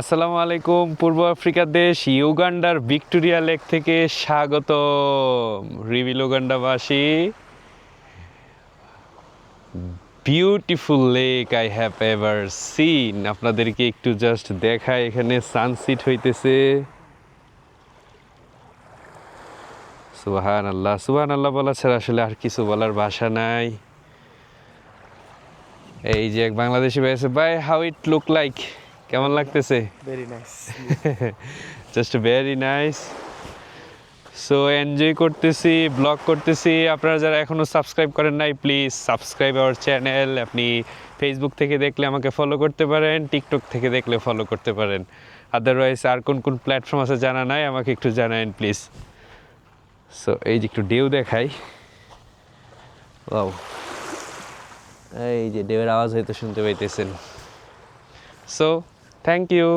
আসসালামু আলাইকুম, পূর্ব আফ্রিকার দেশ, ইউগান্ডার ভিক্টোরিয়া লেক থেকে স্বাগত রিভিল উগান্ডাবাসী beautiful lake I have ever seen আপনাদেরকে একটু জাস্ট দেখায় এখানে সানসিট হইতেছে। সুবাহান আল্লাহ সুবাহান আল্লাহ বলা ছাড়া আসলে আর কিছু বলার ভাষা নাই। এই যে এক বাংলাদেশি ভাই হাউ ইট লুক লাইক কেমন লাগতেছে? Very nice just very nice so enjoy করতেছি ব্লগ করতেছি। আপনারা যারা এখনও সাবস্ক্রাইব করেন নাই প্লিজ সাবস্ক্রাইব আওয়ার চ্যানেল আপনি ফেসবুক থেকে দেখলে আমাকে ফলো করতে পারেন টিকটক থেকে দেখলে ফলো করতে পারেন। আদারওয়াইজ আর কোন কোন প্ল্যাটফর্ম আছে জানা নাই আমাকে একটু জানায়েন প্লিজ সো এই যে একটু ডেউ দেখাই। ওয়াও এই যে ডেউয়ের আওয়াজ হয়তো শুনতে পাইতেছেন। So thank you